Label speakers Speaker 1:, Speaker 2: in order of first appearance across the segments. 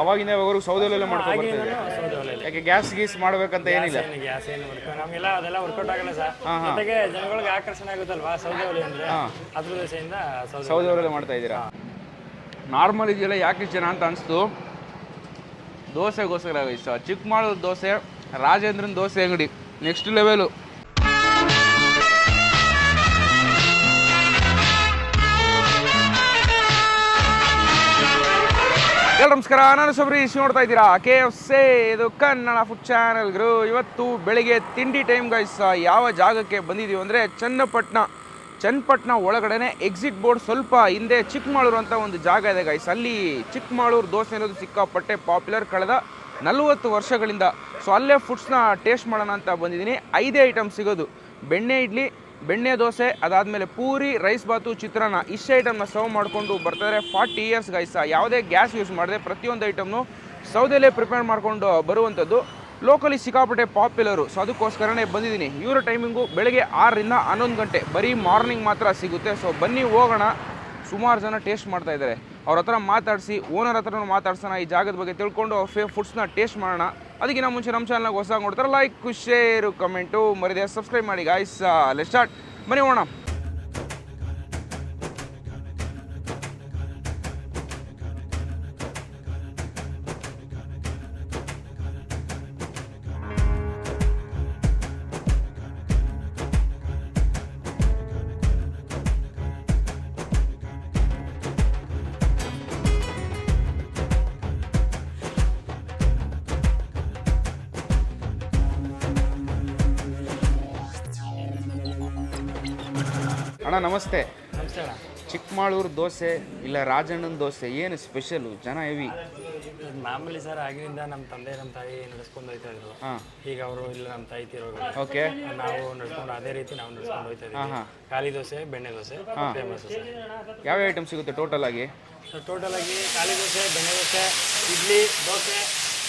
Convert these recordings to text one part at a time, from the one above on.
Speaker 1: ಅವಾಗಿಂದ ಸೌದೆ ಮಾಡ್ಕೊಂಡು ಬರ್ತಿದ್ದೆ
Speaker 2: ಸೌದೆ ಒಲೆಯಲ್ಲಿ
Speaker 1: ಯಾಕೆ ಗ್ಯಾಸ್ ಗೀಸ್ ಮಾಡ್ಬೇಕಂತ ಏನಿಲ್ಲ?
Speaker 2: ಏನು ಗ್ಯಾಸ್ ಏನು ಮಾಡ್ಕೊ ನಮಗೆಲ್ಲ ಅದೆಲ್ಲ ವರ್ಕೌಟ್ ಆಗಲ್ಲ ಸರ್. ಜೊತೆಗೆ ಜನಗಳಿಗೆ ಆಕರ್ಷಣೆ ಆಗುತ್ತಲ್ವಾ ಸೌದೆ ಒಲೆ ಅಂದ್ರೆ ಅದ್ರ ದೆಸೆಯಿಂದ ಸೌದೆ
Speaker 1: ಒಲೆ ಮಾಡ್ತಾ ಇದ್ದೀರಾ? ನಾರ್ಮಲ್ ಇದೆಯಲ್ಲ ಯಾಕೆ ಜನ ಅಂತ ಅನಿಸ್ತು? ದೋಸೆಗೋಸ್ಕರ ಇಷ್ಟ ಮಾಡೋದು ದೋಸೆ ರಾಜೇಂದ್ರನ್ ದೋಸೆ ಅಂಗಡಿ. ನೆಕ್ಸ್ಟ್ ಲೆವೆಲು ನಮಸ್ಕಾರ, ನಾನು ಸುಬ್ರೀಶ್ ನೋಡ್ತಾ ಇದ್ದೀರಾ? ಕೆ ಎಫ್ ಇದು ಕನ್ನಡ ಫುಡ್ ಚಾನೆಲ್ ಗುರು. ಇವತ್ತು ಬೆಳಿಗ್ಗೆ ತಿಂಡಿ ಟೈಮ್ ಗೈಸ್ ಯಾವ ಜಾಗಕ್ಕೆ ಬಂದಿದ್ದೀವಿ ಅಂದರೆ ಚನ್ನಪಟ್ಟಣ ಚನ್ನಪಟ್ಟಣ ಒಳಗಡೆನೆ ಎಕ್ಸಿಟ್ ಬೋರ್ಡ್ ಸ್ವಲ್ಪ ಹಿಂದೆ ಚಿಕ್ಕಮಾಳೂರು ಅಂತ ಒಂದು ಜಾಗ ಇದೆ ಗೈಸ್ ಅಲ್ಲಿ ಚಿಕ್ಕಮಾಳೂರು ದೋಸೆ ಅನ್ನೋದು ಸಿಕ್ಕಾಪಟ್ಟೆ ಪಾಪ್ಯುಲರ್ ಕಳೆದ ನಲವತ್ತು ವರ್ಷಗಳಿಂದ ಸೊ ಅಲ್ಲೇ ಫುಡ್ಸ್ನ ಟೇಸ್ಟ್ ಮಾಡೋಣ ಅಂತ ಬಂದಿದ್ದೀನಿ. ಐದೇ ಐಟಮ್ ಸಿಗೋದು. ಬೆಣ್ಣೆ ಇಡ್ಲಿ, ಬೆಣ್ಣೆ ದೋಸೆ, ಅದಾದಮೇಲೆ ಪೂರಿ ರೈಸ್ ಬಾತು, ಚಿತ್ರಾನ್ನ, ಇಷ್ಟೇ ಐಟಮ್ನ ಸರ್ವ್ ಮಾಡಿಕೊಂಡು ಬರ್ತಾರೆ ಫಾರ್ಟಿ ಇಯರ್ಸ್ ಗೈಸ ಯಾವುದೇ ಗ್ಯಾಸ್ ಯೂಸ್ ಮಾಡದೆ ಪ್ರತಿಯೊಂದು ಐಟಮ್ನು ಸೌದೆಯಲ್ಲೇ ಪ್ರಿಪೇರ್ ಮಾಡಿಕೊಂಡು ಬರುವಂಥದ್ದು. ಲೋಕಲಿ ಸಿಕ್ಕಾಪಟ್ಟೆ ಪಾಪ್ಯುಲರು ಸೊ ಅದಕ್ಕೋಸ್ಕರನೇ ಬಂದಿದ್ದೀನಿ. ಇವರ ಟೈಮಿಂಗು ಬೆಳಗ್ಗೆ ಆರರಿಂದ ಹನ್ನೊಂದು ಗಂಟೆ. ಬರೀ ಮಾರ್ನಿಂಗ್ ಮಾತ್ರ ಸಿಗುತ್ತೆ. ಸೊ ಬನ್ನಿ ಹೋಗೋಣ. ಸುಮಾರು ಜನ ಟೇಸ್ಟ್ ಮಾಡ್ತಾ ಇದ್ದಾರೆ. ಅವ್ರ ಹತ್ರ ಮಾತಾಡಿಸಿ ಓನರ್ ಹತ್ರ ಮಾತಾಡ್ಸೋಣ, ಈ ಜಾಗದ ಬಗ್ಗೆ ತಿಳ್ಕೊಂಡು ಅವ್ರ ಫೇ ಫುಡ್ಸ್ನ ಟೇಸ್ಟ್ ಮಾಡೋಣ. ಅದಕ್ಕಿಂತ ಮುಂಚೆ ನಮ್ಮ ಚಾನಲ್ನಾಗ ಹೊಸ ನೋಡ್ತಾರೆ ಲೈಕ್ ಶೇರು ಕಮೆಂಟು ಮರಿದೆ ಸಬ್ಸ್ಕ್ರೈಬ್ ಮಾಡಿ ಗಾಯ್ಸ್ ಲೆಟ್ ಸ್ಟಾರ್ಟ್ ಬನ್ನಿ ಹೋಗೋಣ. ಅಣ್ಣ ನಮಸ್ತೆ.
Speaker 2: ನಮಸ್ತೆ ಅಣ್ಣ.
Speaker 1: ಚಿಕ್ಕಮಾಳೂರು ದೋಸೆ ಇಲ್ಲ ರಾಜಣ್ಣನ ದೋಸೆ ಏನು ಸ್ಪೆಷಲು ಜನ ಹೆವಿ.
Speaker 2: ಮಾಮೂಲಿ ಸರ್ ಆಗಿನಿಂದ ನಮ್ಮ ತಂದೆ ನಮ್ಮ ತಾಯಿ ನಡೆಸ್ಕೊಂಡು ಹೋಯ್ತಾ ಇದ್ರು.
Speaker 1: ಹಾಂ.
Speaker 2: ಈಗ ಅವರು ಇಲ್ಲ ನಮ್ಮ ತಾಯಿ ತೀರೋಗ
Speaker 1: ಓಕೆ.
Speaker 2: ನಾವು ನಡ್ಕೊಂಡು ಅದೇ ರೀತಿ ನಾವು ನಡ್ಸ್ಕೊಂಡು ಹೋಯ್ತಾ ಇದ್ದೀವಿ. ಖಾಲಿ ದೋಸೆ ಬೆಣ್ಣೆ ದೋಸೆ ಫೇಮಸ್ ಯಾವ್ಯಾವ
Speaker 1: ಯಾವ ಐಟಮ್ ಸಿಗುತ್ತೆ ಟೋಟಲ್ ಆಗಿ?
Speaker 2: ಟೋಟಲ್ ಆಗಿ ಖಾಲಿ ದೋಸೆ ಬೆಣ್ಣೆ ದೋಸೆ ಇಡ್ಲಿ ದೋಸೆ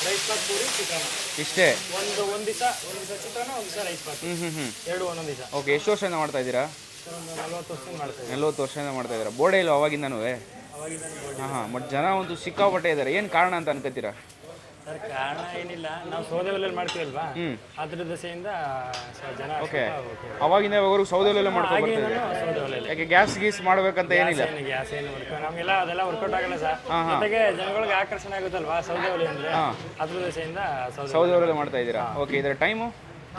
Speaker 2: ರೈಸ್ ಬಾತ್ ಪೂರಿ ಚಿತ್ರಾನ್ನ.
Speaker 1: ಇಷ್ಟೇ?
Speaker 2: ಒಂದು ಒಂದು ದಿವಸ ಒಂದು ದಿವಸ ಚಿತ್ರಾನ್ನ ಒಂದು ದಿವಸ ರೈಸ್ ಬಾತ್
Speaker 1: ಹ್ಞೂ ಹ್ಞೂ ಹ್ಞೂ
Speaker 2: ಎರಡು ಒಂದೊಂದು ದಿವಸ.
Speaker 1: ಓಕೆ ಎಷ್ಟು ವರ್ಷದಿಂದ ಮಾಡ್ತಾ ಇದ್ದೀರಾ?
Speaker 2: ನಲ್ವತ್ತು ವರ್ಷದಿಂದ ಮಾಡ್ತಾ
Speaker 1: ಇದ್ದಾರೆ? ಬೋರ್ಡೇ ಇಲ್ಲ ಅವಾಗಿಂದನು?
Speaker 2: ಅವಾಗಿಂದ
Speaker 1: ಹಾಂ ಹಾಂ ಬಟ್ ಜನ ಒಂದು ಸಿಕ್ಕಾಪಟ್ಟೆ ಇದ್ದಾರೆ. ಏನು ಕಾರಣ ಅಂತ ಅನ್ಕೋತೀರಾ
Speaker 2: ಸರ್ ಕಾರಣ ಏನಿಲ್ಲ. ನಾವು ಸೌದೆ ಒಲೆಯಲ್ಲಿ ಮಾಡ್ತೀವಲ್ವಾ. ಅದ್ರ ದಸೆಯಿಂದ ಜನ
Speaker 1: ಓಕೆ. ಅವಾಗಿಂದ ಯಾವಾಗಲೂ ಸೌದೆಲೆಲ್ಲ ಮಾಡ್ಕೊಂಡು
Speaker 2: ಸೌದೆ ಒಲೆಯಲ್ಲಿ
Speaker 1: ಯಾಕೆ ಗ್ಯಾಸ್ ಗೀಸ್ ಮಾಡ್ಬೇಕಂತ ಏನಿಲ್ಲ?
Speaker 2: ಏನು ಗ್ಯಾಸ್ ಏನು ವರ್ಕ್ ನಮಗೆಲ್ಲ ಅದೆಲ್ಲ ವರ್ಕೌಟ್ ಆಗಲ್ಲ ಸರ್. ಜೊತೆಗೆ ಜನಗಳಿಗೆ ಆಕರ್ಷಣೆ ಆಗುತ್ತಲ್ವಾ ಸೌದೆ ಒಲೆ ಅಂದ್ರೆ? ಅದ್ರ ದಸೆಯಿಂದ ಸೌದೆ
Speaker 1: ಸೌದೆ ಒಲೆಲ್ಲ ಮಾಡ್ತಾ ಇದ್ದೀರಾ? ಓಕೆ ಇದರ ಟೈಮು?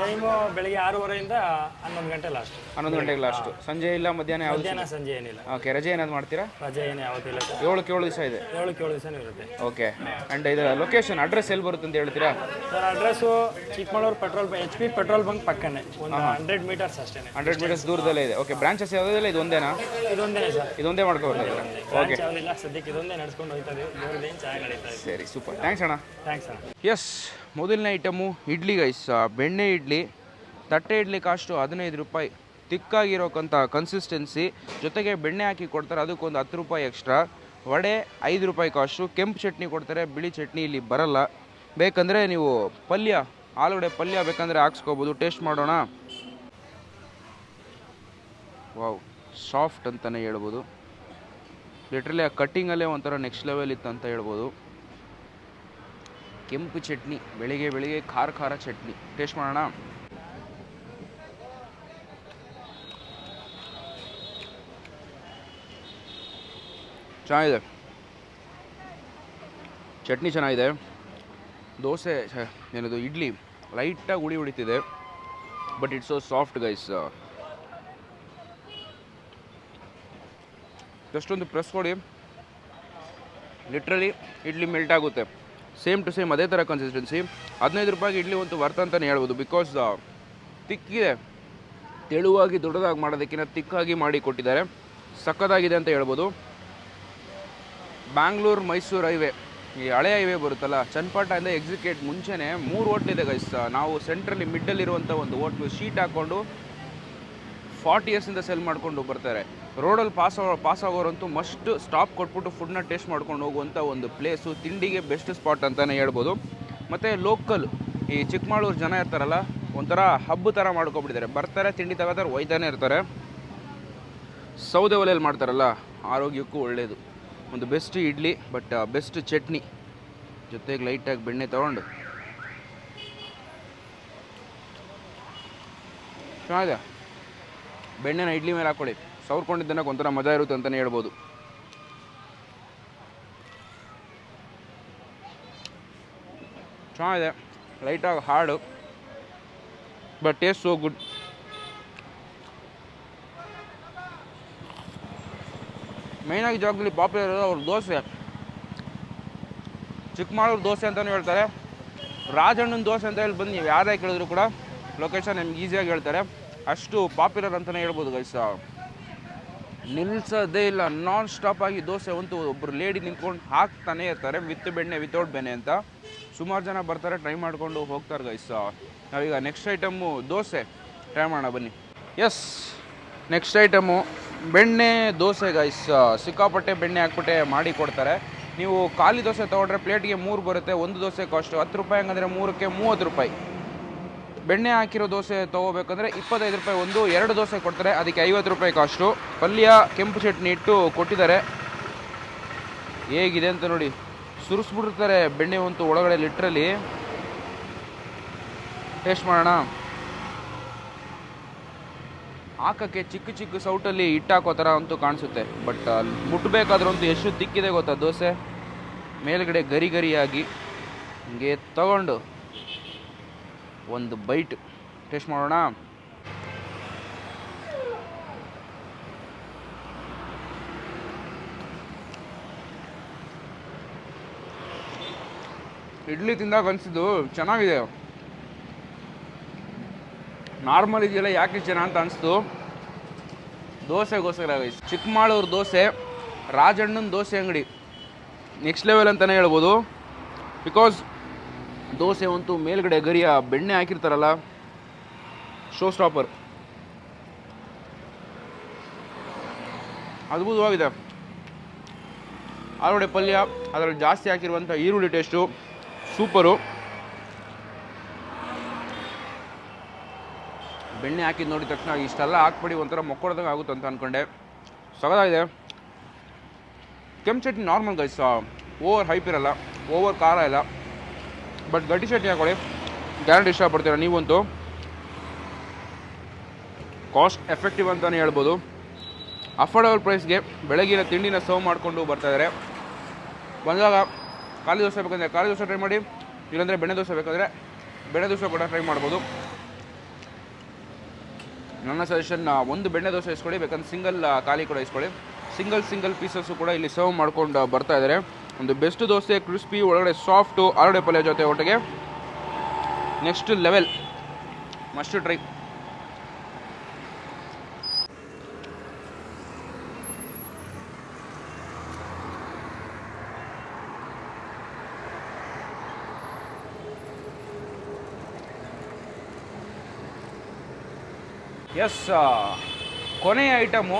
Speaker 2: ಟೈಮು ಬೆಳಿಗ್ಗೆ ಆರೂವರೆಯಿಂದ ಹನ್ನೊಂದು ಗಂಟೆ ಲಾಸ್ಟ್
Speaker 1: ಹನ್ನೊಂದು ಗಂಟೆಗೆ ಲಾಸ್ಟ್ ಸಂಜೆ ಇಲ್ಲ ಮಧ್ಯಾಹ್ನ ಯಾವ
Speaker 2: ಮಧ್ಯಾಹ್ನ ಸಂಜೆ ಏನಿಲ್ಲ.
Speaker 1: ಓಕೆ ರಜೆ ಏನಾದ್ರು ಮಾಡ್ತೀರಾ?
Speaker 2: ರಜೆ ಏನು ಯಾವತ್ತಿಲ್ಲ ಸರ್.
Speaker 1: ಏಳು ಏಳು ದಿವಸ ಇದೆ?
Speaker 2: ಏಳು ಏಳು ದಿವಸನೂ ಇರುತ್ತೆ.
Speaker 1: ಓಕೆ ಆ್ಯಂಡ್ ಇದು ಲೊಕೇಶನ್ ಅಡ್ರೆಸ್ ಎಲ್ಲಿ ಬರುತ್ತೆ ಅಂತ ಹೇಳ್ತೀರಾ?
Speaker 2: Sir address Chikkamagaluru petrol H P petrol bunk ಪಕ್ಕನೇ. ಒಂದು ಹಂಡ್ರೆಡ್ ಮೀಟರ್ಸ್ ಅಷ್ಟೇ
Speaker 1: ಹಂಡ್ರೆಡ್ ಮೀಟರ್ಸ್ ದೂರದಲ್ಲೇ ಇದೆ. ಓಕೆ ಬ್ರಾಂಚಸ್ ಯಾವುದಿಲ್ಲ? ಇದೊಂದೇನಾ?
Speaker 2: ಇದೊಂದೇ ಸರ್.
Speaker 1: ಇದೊಂದೇ ಮಾಡ್ಕೋಬಹುದು
Speaker 2: ಓಕೆ ಯಾವುದಿಲ್ಲ ಸದ್ಯಕ್ಕೆ ಇದೊಂದೇ ನಡ್ಸ್ಕೊಂಡು ಹೋಗ್ತಾ ಇದೀವಿ. ಇವ್ರದ್ದೇನು ಚೆನ್ನಾಗಿ ನಡೀತಾ ಇದೆ.
Speaker 1: ಸರಿ ಸೂಪರ್ ಥ್ಯಾಂಕ್ಸ್ ಅಣ್ಣ.
Speaker 2: ಥ್ಯಾಂಕ್ಸ್ ಅಣ್ಣ.
Speaker 1: ಎಸ್ ಮೊದಲನೇ ಐಟಮು ಇಡ್ಲಿ ಗೈಸ್ ಬೆಣ್ಣೆ ಇಡ್ಲಿ, ತಟ್ಟೆ ಇಡ್ಲಿ ಕಾಸ್ಟು ಹದಿನೈದು ರೂಪಾಯಿ. ತಿಕ್ಕಾಗಿರೋಕ್ಕಂಥ ಕನ್ಸಿಸ್ಟೆನ್ಸಿ ಜೊತೆಗೆ ಬೆಣ್ಣೆ ಹಾಕಿ ಕೊಡ್ತಾರೆ, ಅದಕ್ಕೊಂದು ಹತ್ತು ರೂಪಾಯಿ ಎಕ್ಸ್ಟ್ರಾ ವಡೆ ಐದು ರೂಪಾಯಿ ಕಾಸ್ಟು ಕೆಂಪು ಚಟ್ನಿ ಕೊಡ್ತಾರೆ, ಬಿಳಿ ಚಟ್ನಿ ಇಲ್ಲಿ ಬರಲ್ಲ. ಬೇಕಂದರೆ ನೀವು ಪಲ್ಯ ಆಲೂಗಡೆ ಪಲ್ಯ ಬೇಕಂದರೆ ಹಾಕ್ಸ್ಕೋಬೋದು. ಟೇಸ್ಟ್ ಮಾಡೋಣ. ವಾವ್ ಸಾಫ್ಟ್ ಅಂತಲೇ ಹೇಳ್ಬೋದು. ಲಿಟ್ರಲಿ ಆ ಕಟ್ಟಿಂಗಲ್ಲೇ ಒಂಥರ ನೆಕ್ಸ್ಟ್ ಲೆವೆಲ್ ಇತ್ತು ಅಂತ ಹೇಳ್ಬೋದು. ಕೆಂಪು ಚಟ್ನಿ, ಬೆಳಿಗ್ಗೆ ಬೆಳಿಗ್ಗೆ ಖಾರ ಖಾರ ಚಟ್ನಿ. ಟೇಸ್ಟ್ ಮಾಡೋಣ? ಚೆನ್ನಾಗಿದೆ. ಚಟ್ನಿ ಚೆನ್ನಾಗಿದೆ. ದೋಸೆ ಏನದು, ಇಡ್ಲಿ. ಲೈಟಾಗಿ ಉಳಿ ಉಳಿತಿದೆ but it's so soft guys ಜಸ್ಟೊಂದು press ಕೊಡಿ. ಲಿಟ್ರಲಿ ಇಡ್ಲಿ ಮೆಲ್ಟ್ ಆಗುತ್ತೆ. ಸೇಮ್ ಟು ಸೇಮ್ ಅದೇ ಥರ ಕನ್ಸಿಸ್ಟೆನ್ಸಿ ಹದಿನೈದು ರೂಪಾಯಿಗೆ ಇಡ್ಲಿ ಒಂದು ವರ್ತ್ ಅಂತಲೇ ಹೇಳ್ಬೋದು. ಬಿಕಾಸ್ ತಿಕ್ಕಿದೆ. ತೆಳುವಾಗಿ ದೊಡ್ಡದಾಗಿ ಮಾಡೋದಕ್ಕಿಂತ ತಿಕ್ಕಾಗಿ ಮಾಡಿ ಕೊಟ್ಟಿದ್ದಾರೆ. ಸಕ್ಕತ್ತಾಗಿದೆ ಅಂತ ಹೇಳ್ಬೋದು. ಬ್ಯಾಂಗ್ಳೂರು ಮೈಸೂರು ಹೈವೇ ಈ ಹಳೆ ಹೈವೇ ಬರುತ್ತಲ್ಲ ಚನ್ನಪಟ್ಟಣದಿಂದ ಎಕ್ಸಿಕ್ಯೂಟ್ ಮುಂಚೆನೇ ಮೂರು ಹೋಟ್ಲಿದೆ ಗೈಸ್ ನಾವು ಸೆಂಟ್ರಲ್ಲಿ ಮಿಡ್ಡಲ್ಲಿರುವಂಥ ಒಂದು ಹೋಟ್ಲು ಶೀಟ್ ಹಾಕ್ಕೊಂಡು ಫಾರ್ಟಿ ಇಯರ್ಸಿಂದ ಸೆಲ್ ಮಾಡ್ಕೊಂಡು ಬರ್ತಾರೆ. ರೋಡಲ್ಲಿ ಪಾಸ್ ಪಾಸ್ ಆಗೋರಂತೂ ಮಸ್ಟ್ ಸ್ಟಾಪ್ ಕೊಟ್ಬಿಟ್ಟು ಫುಡ್ನ ಟೇಸ್ಟ್ ಮಾಡ್ಕೊಂಡು ಹೋಗುವಂಥ ಒಂದು ಪ್ಲೇಸು ತಿಂಡಿಗೆ ಬೆಸ್ಟ್ ಸ್ಪಾಟ್ ಅಂತಲೇ ಹೇಳ್ಬೋದು. ಮತ್ತು ಲೋಕಲ್ ಈ ಚಿಕ್ಕಮಗಳೂರು ಜನ ಇರ್ತಾರಲ್ಲ, ಒಂಥರ ಹಬ್ಬ ಥರ ಮಾಡ್ಕೊಬಿಟ್ಟಿದ್ದಾರೆ. ಬರ್ತಾರೆ, ತಿಂಡಿ ತಗೋತಾರೆ, ಒಯ್ತಾನೆ ಇರ್ತಾರೆ. ಸೌದೆ ಒಲೆಯಲ್ಲಿ ಮಾಡ್ತಾರಲ್ಲ, ಆರೋಗ್ಯಕ್ಕೂ ಒಳ್ಳೆಯದು ಒಂದು best idli but best chutney. ಜೊತೆಗೆ ಲೈಟಾಗಿ ಬೆಣ್ಣೆ ತಗೊಂಡು. ಚೆನ್ನಾಗಿದೆ? ಬೆಣ್ಣೆನ ಇಡ್ಲಿ ಮೇಲೆ ಹಾಕ್ಕೊಳ್ಳಿ. ಸವ್ರ್ಕೊಂಡಿದ್ದನ್ನ ಒಂಥರ ಮಜಾ ಇರುತ್ತೆ ಅಂತಲೇ ಹೇಳ್ಬೋದು. ಚೆನ್ನಾಗಿದೆ. ಲೈಟಾಗಿ ಹಾಡು ಬಟ್ ಟೇಸ್ಟ್ ಸೋ ಗುಡ್. ಮೇಯ್ನಾಗಿ ಜಾಗದಲ್ಲಿ ಪಾಪ್ಯುಲರ್ ಇರೋದು ಅವ್ರ ದೋಸೆ. ಚಿಕ್ಕಮಗಳೂರು ದೋಸೆ ಅಂತಲೂ ಹೇಳ್ತಾರೆ. ರಾಜಣ್ಣನ ದೋಸೆ ಅಂತ ಹೇಳಿ ಬಂದು ನೀವು ಯಾರೇ ಕೇಳಿದ್ರು ಕೂಡ ಲೊಕೇಶನ್ ನಿಮ್ಗೆ ಈಸಿಯಾಗಿ ಹೇಳ್ತಾರೆ. ಅಷ್ಟು ಪಾಪ್ಯುಲರ್ ಅಂತಲೇ ಹೇಳ್ಬೋದು ಗೈಸ ನಿಲ್ಸೋದೇ ಇಲ್ಲ ನಾನ್ ಸ್ಟಾಪ್ ಆಗಿ ದೋಸೆ ಅಂತೂ ಒಬ್ಬರು ಲೇಡಿ ನಿಂತ್ಕೊಂಡು ಹಾಕ್ತಾನೆ ಇರ್ತಾರೆ ವಿತ್ ಬೆಣ್ಣೆ ವಿತೌಟ್ ಬೆಣ್ಣೆ ಅಂತ. ಸುಮಾರು ಜನ ಬರ್ತಾರೆ ಟ್ರೈ ಮಾಡಿಕೊಂಡು ಹೋಗ್ತಾರೆ ಗೈಸ್ ನಾವೀಗ ನೆಕ್ಸ್ಟ್ ಐಟಮ್ಮು ದೋಸೆ. ಟ್ರೈ ಮಾಡೋಣ, ಬನ್ನಿ. ಎಸ್ ನೆಕ್ಸ್ಟ್ ಐಟಮು ಬೆಣ್ಣೆ, ದೋಸೆ ಗೈಸ್ ಸಿಕ್ಕಾಪಟ್ಟೆ ಬೆಣ್ಣೆ ಹಾಕ್ಬಿಟ್ಟೆ ಮಾಡಿ ಕೊಡ್ತಾರೆ. ನೀವು ಖಾಲಿ ದೋಸೆ ತೊಗೊಂಡ್ರೆ ಪ್ಲೇಟ್ಗೆ ಮೂರು ಬರುತ್ತೆ, ಒಂದು ದೋಸೆ ಕಾಸ್ಟು ಹತ್ತು ರೂಪಾಯಿ ಹಂಗಂದರೆ ಮೂರಕ್ಕೆ ಮೂವತ್ತು ರೂಪಾಯಿ. ಬೆಣ್ಣೆ ಹಾಕಿರೋ ದೋಸೆ ತೊಗೋಬೇಕಂದ್ರೆ ಇಪ್ಪತ್ತೈದು ರೂಪಾಯಿ ಒಂದು, ಎರಡು ದೋಸೆ ಕೊಡ್ತಾರೆ. ಅದಕ್ಕೆ ಐವತ್ತು ರೂಪಾಯಿ ಕಾಸ್ಟು. ಪಲ್ಯ, ಕೆಂಪು ಚಟ್ನಿ ಇಟ್ಟು ಕೊಟ್ಟಿದ್ದಾರೆ. ಹೇಗಿದೆ ಅಂತ ನೋಡಿ. ಸುರಿಸ್ಬಿಡ್ತಾರೆ ಬೆಣ್ಣೆ ಅಂತೂ ಒಳಗಡೆ ಲಿಟ್ರಲ್ಲಿ. ಟೇಸ್ಟ್ ಮಾಡೋಣ. ಹಾಕಕ್ಕೆ ಚಿಕ್ಕ ಚಿಕ್ಕ ಸೌಟಲ್ಲಿ ಹಿಟ್ಟಾಕೋ ಥರ ಅಂತೂ ಕಾಣಿಸುತ್ತೆ. ಬಟ್ ಅಲ್ಲಿ ಮುಟ್ಟಬೇಕಾದ್ರಂತೂ ಎಷ್ಟು ದಿಕ್ಕಿದೆ ಗೊತ್ತಾ ದೋಸೆ? ಮೇಲ್ಗಡೆ ಗರಿ ಗರಿಯಾಗಿ ಹಿಂಗೆ ತಗೊಂಡು ಒಂದು ಬೈಟ್ ಟೇಸ್ಟ್ ಮಾಡೋಣ. ಇಡ್ಲಿ ತಿಂದಾಗ ಅನಿಸಿದ್ದು ಚೆನ್ನಾಗಿದೆ. ನಾರ್ಮಲ್ ಇದೆಯಲ್ಲ, ಯಾಕೆ ಜನ ಅಂತ ಅನಿಸ್ತು ದೋಸೆಗೋಸ್ಕರ ಗೈಸ್ ಚಿಕ್ಕಮಗಳೂರು ದೋಸೆ, ರಾಜಣ್ಣನ ದೋಸೆ ಅಂಗಡಿ. ನೆಕ್ಸ್ಟ್ ಲೆವೆಲ್ ಅಂತಲೇ ಹೇಳ್ಬೋದು. ಬಿಕಾಸ್ ದೋಸೆ ಅಂತೂ ಮೇಲ್ಗಡೆ ಗರಿಯ ಬೆಣ್ಣೆ ಹಾಕಿರ್ತಾರಲ್ಲ ಶೋ ಸ್ಟಾಪರ್ ಅದ್ಭುತವಾಗಿದೆ. ಆಲೂಗಡೆ ಪಲ್ಯ, ಅದರಲ್ಲಿ ಜಾಸ್ತಿ ಹಾಕಿರುವಂಥ ಈರುಳ್ಳಿ ಟೇಸ್ಟು ಸೂಪರು ಬೆಣ್ಣೆ ಹಾಕಿದ್ ನೋಡಿದ ತಕ್ಷಣ ಇಷ್ಟೆಲ್ಲ ಹಾಕ್ಬಿಡಿ, ಒಂಥರ ಮೊಕ್ಕೊಡ್ದಂಗೆ ಆಗುತ್ತೆ ಅಂತ ಅಂದ್ಕೊಂಡೆ ಸಗದಾಗಿದೆ ಕೆಂಪು chutney normal guys over hype ಇರಲ್ಲ ಓವರ್ ಖಾರ ಇಲ್ಲ. ಬಟ್ ಗಟ್ಟಿ ಚಟ್ನಿ ಹಾಕೊಳ್ಳಿ. ಗ್ಯಾರಂಟಿ ಇಷ್ಟಪಡ್ತೀರ ನೀವಂತೂ? ಕಾಸ್ಟ್ ಎಫೆಕ್ಟಿವ್ ಅಂತಲೇ ಹೇಳ್ಬೋದು. ಅಫೋರ್ಡಬಲ್ ಪ್ರೈಸ್ಗೆ ಬೆಳಗಿನ ತಿಂಡಿನ ಸರ್ವ್ ಮಾಡಿಕೊಂಡು ಬರ್ತಾಯಿದ್ದಾರೆ ಬಂದಾಗ ಖಾಲಿ ದೋಸೆ ಬೇಕಂದರೆ ಖಾಲಿ ದೋಸೆ ಟ್ರೈ ಮಾಡಿ. ಇಲ್ಲಾಂದರೆ ಬೆಣ್ಣೆ ದೋಸೆ ಬೇಕಾದರೆ ಬೆಣ್ಣೆ ದೋಸೆ ಕೂಡ ಟ್ರೈ ಮಾಡ್ಬೋದು. ನನ್ನ ಸಜೆಷನ್ ಒಂದು ಬೆಣ್ಣೆ ದೋಸೆ ಇಸ್ಕೊಳ್ಳಿ, ಬೇಕಂದ್ರೆ ಸಿಂಗಲ್ ಖಾಲಿ ಕೂಡ ಇಸ್ಕೊಳ್ಳಿ. ಸಿಂಗಲ್ ಸಿಂಗಲ್ ಪೀಸಸ್ಸು ಕೂಡ ಇಲ್ಲಿ ಸರ್ವ್ ಮಾಡ್ಕೊಂಡು ಬರ್ತಾ ಇದ್ದಾರೆ ಒಂದು ಬೆಸ್ಟ್ ದೋಸೆ ಕ್ರಿಸ್ಪಿ ಒಳಗಡೆ ಸಾಫ್ಟು ಆಲೂಗಡ್ಡೆ ಪಲ್ಯ ಜೊತೆ ಒಟ್ಟಿಗೆ. Next level must try yes ಕೊನೆಯ ಐಟಮು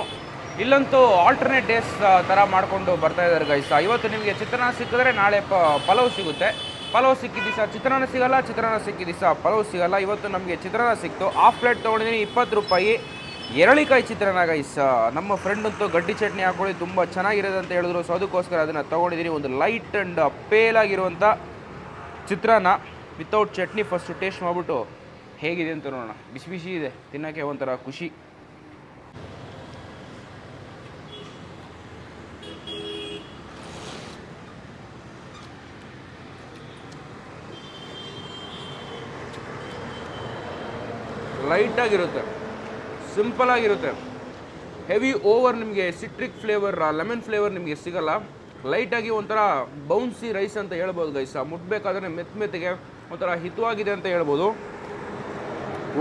Speaker 1: ಇಲ್ಲಂತೂ ಆಲ್ಟರ್ನೇಟ್ ಡೇಸ್ ಥರ ಮಾಡಿಕೊಂಡು ಬರ್ತಾ ಇದ್ದಾರೆ ಗೈಸ್ ಇವತ್ತು ನಿಮಗೆ ಚಿತ್ರಾನ್ನ ಸಿಕ್ಕಿದ್ರೆ ನಾಳೆ ಪ, ಪಲಾವ್ ಸಿಗುತ್ತೆ. ಪಲಾವ್ ಸಿಕ್ಕಿದ ದಿವಸ ಚಿತ್ರಾನ್ನ ಸಿಗಲ್ಲ, ಚಿತ್ರಾನ್ನ ಸಿಕ್ಕಿದ ದಿವಸ ಪಲಾವ್ ಸಿಗಲ್ಲ. ಇವತ್ತು ನಮಗೆ ಚಿತ್ರಾನ್ನ ಸಿಕ್ತು. ಹಾಫ್ ಪ್ಲೇಟ್ ತೊಗೊಂಡಿದ್ದೀನಿ, ಇಪ್ಪತ್ತು ರೂಪಾಯಿ. ಎರಳಿಕಾಯಿ ಚಿತ್ರಾನ್ನ ಗೈಸ್ ನಮ್ಮ ಫ್ರೆಂಡ್ ಅಂತೂ ಗಡ್ಡಿ ಚಟ್ನಿ ಹಾಕೊಳ್ಳಿ ತುಂಬ ಅಂತ ಹೇಳಿದ್ರು. ಸೊ ಅದಕ್ಕೋಸ್ಕರ ಅದನ್ನು ತೊಗೊಂಡಿದ್ದೀನಿ. ಒಂದು light and ಪೇಲಾಗಿರುವಂಥ chitranna without chutney first taste ಮಾಡಿಬಿಟ್ಟು ಹೇಗಿದೆ ಅಂತ ನೋಡೋಣ. ಬಿಸಿ ಬಿಸಿ ಇದೆ, ತಿನ್ನೋಕ್ಕೆ ಒಂಥರ ಖುಷಿ. ಲೈಟಾಗಿರುತ್ತೆ ಸಿಂಪಲ್ ಆಗಿರುತ್ತೆ. ಹೆವಿ ಓವರ್ ನಿಮಗೆ ಸಿಟ್ರಿಕ್ ಫ್ಲೇವರ್, ಲೆಮನ್ ಫ್ಲೇವರ್ ನಿಮಗೆ ಸಿಗಲ್ಲ. ಲೈಟಾಗಿ ಒಂಥರ ಬೌನ್ಸಿ ರೈಸ್ ಅಂತ ಹೇಳ್ಬೋದು ಗೈಸ ಮುಟ್ಬೇಕಾದ್ರೆ ಮೆತ್ತ ಮೆತ್ತಗೆ ಒಂಥರ ಹಿತವಾಗಿದೆ ಅಂತ ಹೇಳ್ಬೋದು.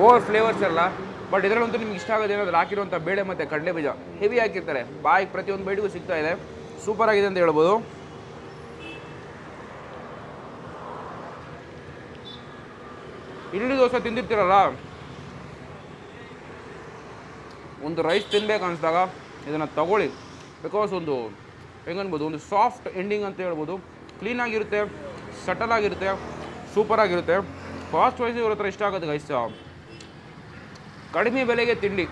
Speaker 1: ಓವರ್ ಫ್ಲೇವರ್ಸ್ ಎಲ್ಲ, ಬಟ್ ಇದರಲ್ಲಂತೂ ನಿಮ್ಗೆ ಇಷ್ಟ ಆಗೋದು ಏನಾದರೂ ಹಾಕಿರುವಂಥ ಬೇಳೆ ಮತ್ತು ಕಡಲೆ ಬೀಜ. ಹೆವಿ ಹಾಕಿರ್ತಾರೆ. ಬಾಯಿ ಪ್ರತಿಯೊಂದು ಬೈಡಿಗೂ ಸಿಗ್ತಾ ಇದೆ. ಸೂಪರ್ ಆಗಿದೆ ಅಂತ ಹೇಳ್ಬೋದು. ಇಡ್ಲಿ ದೋಸೆ ತಿಂದಿರ್ತೀರಲ್ಲ? ಒಂದು ರೈಸ್ ತಿನ್ಬೇಕು ಅನಿಸಿದಾಗ ಇದನ್ನು ತಗೊಳ್ಳಿ. ಬಿಕಾಸ್ ಒಂದು ಹೆಂಗನ್ಬೋದು, ಒಂದು ಸಾಫ್ಟ್ ಎಂಡಿಂಗ್ ಅಂತ ಹೇಳ್ಬೋದು. ಕ್ಲೀನಾಗಿರುತ್ತೆ ಸಟಲ್ ಆಗಿರುತ್ತೆ ಸೂಪರ್ ಆಗಿರುತ್ತೆ. ಫಾಸ್ಟ್ ವೈಸ್ ಇವ್ರ ಹತ್ರ ಇಷ್ಟ ಆಗುತ್ತೆ ಗೈಸ್ ಕಡಿಮೆ ಬೆಲೆಗೆ ತಿಂಡಿ,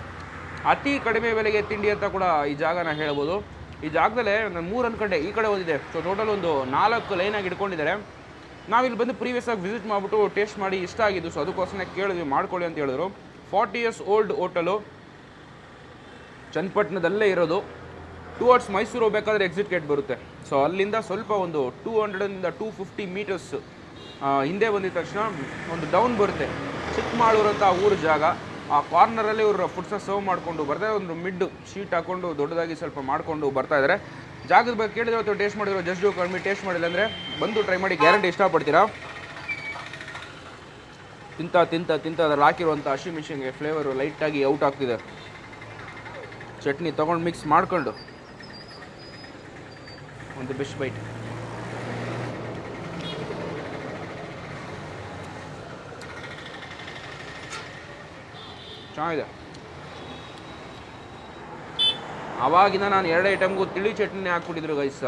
Speaker 1: ಅತಿ ಕಡಿಮೆ ಬೆಲೆಗೆ ತಿಂಡಿ ಅಂತ ಕೂಡ ಈ ಜಾಗನ ಹೇಳ್ಬೋದು. ಈ ಜಾಗದಲ್ಲೇ ನಾನು ಮೂರು ಅನ್ಕಂಡೆ, ಈ ಕಡೆ ಓದಿದೆ ಸೊ ಟೋಟಲ್ ಒಂದು ನಾಲ್ಕು ಲೈನಾಗಿ ಇಟ್ಕೊಂಡಿದ್ದಾರೆ ನಾವಿಲ್ಲಿ ಬಂದು ಪ್ರೀವಿಯಸ್ ಆಗಿ ವಿಸಿಟ್ ಮಾಡಿಬಿಟ್ಟು ಟೇಸ್ಟ್ ಮಾಡಿ ಇಷ್ಟ ಆಗಿದ್ದು ಸೊ ಅದಕ್ಕೋಸ್ಕರ ಕೇಳಿದ್ವಿ, ಮಾಡ್ಕೊಳ್ಳಿ ಅಂತ ಹೇಳಿದ್ರು. ಫಾರ್ಟಿ ಇಯರ್ಸ್ ಓಲ್ಡ್ ಹೋಟೆಲು ಚನ್ನಪಟ್ಟಣದಲ್ಲೇ ಇರೋದು. ಟುವರ್ಡ್ಸ್ ಮೈಸೂರು ಹೋಗಬೇಕಾದ್ರೆ ಎಕ್ಸಿಟ್ ಗೇಟ್ ಬರುತ್ತೆ. ಸೊ ಅಲ್ಲಿಂದ ಸ್ವಲ್ಪ ಒಂದು ಟೂ ಹಂಡ್ರೆಡಿಂದ ಟೂ ಫಿಫ್ಟಿ ಮೀಟರ್ಸ್ ಹಿಂದೆ ಬಂದಿದ ತಕ್ಷಣ ಒಂದು ಡೌನ್ ಬರುತ್ತೆ. ಚಿಕ್ಕಮಾಳೂರು ಅಂತ ಊರ ಜಾಗ. ಆ ಕಾರ್ನರಲ್ಲಿ ಇವರು ಫುಡ್ಸ ಸರ್ವ್ ಮಾಡಿಕೊಂಡು ಬರ್ತಾರೆ ಒಂದು ಮಿಡ್ ಶೀಟ್ ಹಾಕೊಂಡು ದೊಡ್ಡದಾಗಿ ಸ್ವಲ್ಪ ಮಾಡಿಕೊಂಡು ಬರ್ತಾ ಇದ್ದಾರೆ ಜಾಗದ ಬಗ್ಗೆ ಕೇಳಿದ್ರೆ ಅಥವಾ ಟೇಸ್ಟ್ ಮಾಡಿದ್ರು ಜಸ್ಟ್ ಡೂ ಕಡಿಮೆ ಟೇಸ್ಟ್ ಮಾಡಿಲ್ಲ ಅಂದರೆ ಬಂದು ಟ್ರೈ ಮಾಡಿ ಗ್ಯಾರಂಟಿ ಇಷ್ಟಪಡ್ತೀರಾ? ತಿಂತ ತಿಂತ ತಿಂತ ಅದ್ರಲ್ಲಿ ಹಾಕಿರುವಂಥ ಹಸಿಮೆಣಸಿನ್ಗೆ ಫ್ಲೇವರು ಲೈಟಾಗಿ ಔಟ್ ಆಗ್ತಿದೆ. ಚಟ್ನಿ ತೊಗೊಂಡು ಮಿಕ್ಸ್ ಮಾಡ್ಕೊಂಡು ಒಂದು ಬಿಶ್ ಬೈಟ್ ಚೆನ್ನಾಗಿದೆ. ಆವಾಗಿಂದ ನಾನು ಎರಡು ಐಟಮ್ಗೂ ತಿಳಿ ಚಟ್ನಿ ಹಾಕ್ಬಿಟ್ಟಿದ್ರು ಗೈಸ್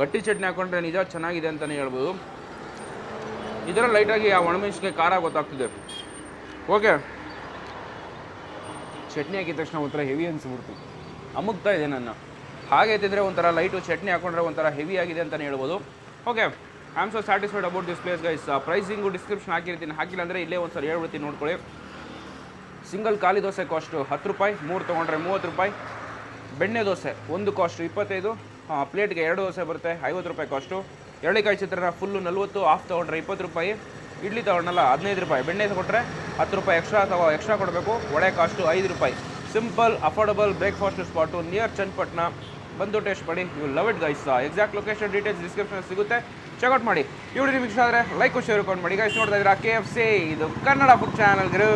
Speaker 1: ಗಟ್ಟಿ ಚಟ್ನಿ ಹಾಕೊಂಡ್ರೆ ನಿಜ ಚೆನ್ನಾಗಿದೆ ಅಂತಲೇ ಹೇಳ್ಬೋದು. ಇದರ ಲೈಟಾಗಿ ಆ ಒಣಮೆಣಸಿಗೆ ಖಾರ ಗೊತ್ತಾಗ್ತಿದೆ. ಓಕೆ ಚಟ್ನಿ ಹಾಕಿದ ತಕ್ಷಣ ಒಂಥರ ಹೆವಿ ಅನಿಸ್ಬಿಡ್ತು. ಅಮುಗ್ತಾ ಇದೆ ನನ್ನ. ಹಾಗೆ ತಿಂದರೆ ಒಂಥರ ಲೈಟು ಚಟ್ನಿ ಹಾಕೊಂಡ್ರೆ ಒಂಥರ ಹೆವಿ ಆಗಿದೆ ಅಂತಲೇ ಹೇಳ್ಬೋದು. Okay I am so satisfied about this place guys pricing description ಹಾಕಿರ್ತೀನಿ. ಹಾಕಿಲ್ಲ ಅಂದರೆ ಇಲ್ಲೇ ಒಂದು ಸರಿ ಹೇಳ್ಬಿಡ್ತೀನಿ, ನೋಡ್ಕೊಳ್ಳಿ. ಸಿಂಗಲ್ ಖಾಲಿ ದೋಸೆ ಕಾಸ್ಟು ಹತ್ತು ರೂಪಾಯಿ, ಮೂರು ತೊಗೊಂಡ್ರೆ ಮೂವತ್ತು ರೂಪಾಯಿ. ಬೆಣ್ಣೆ ದೋಸೆ, ಒಂದು ಕಾಸ್ಟು ಇಪ್ಪತ್ತೈದು. ಪ್ಲೇಟ್ಗೆ ಎರಡು ದೋಸೆ ಬರುತ್ತೆ, ಐವತ್ತು ರೂಪಾಯಿ ಕಾಸ್ಟು ಎರಳಿಕಾಯಿ ಚಿತ್ರ ಫುಲ್ಲು ನಲ್ವತ್ತು ಆಫ್ ತೊಗೊಂಡ್ರೆ ಇಪ್ಪತ್ತು ರೂಪಾಯಿ. ಇಡ್ಲಿ ತೊಗೊಂಡಲ್ಲ ಹದಿನೈದು ರೂಪಾಯಿ. ಬೆಣ್ಣೆ ಕೊಟ್ಟರೆ ಹತ್ತು ರೂಪಾಯಿ ಎಕ್ಸ್ಟ್ರಾ ಅಥವಾ ಎಕ್ಸ್ಟ್ರಾ ಕೊಡಬೇಕು. ಒಳೆ ಕಾಸ್ಟು ಐದು ರೂಪಾಯಿ. Simple affordable breakfast spot near Channapatna ಬಂದು ಟೇಸ್ಟ್ ಮಾಡಿ. You love it guys exact location details description ಸಿಗುತ್ತೆ. ಚೆಕ್ಔಟ್ ಮಾಡಿ. ಈ ವಿಡಿಯೋ ನಿಮಗೆ ಇಷ್ಟ ಆದರೆ ಲೈಕ್ ಶೇರ್ ಮಾಡಿ. ಗೈಸ್ ನೋಡ್ತಾ ಇದ್ರೆ ಕೆ ಎಫ್ ಸಿ ಇದು ಕನ್ನಡ ಫುಡ್ ಚಾನಲ್ ಗುರು.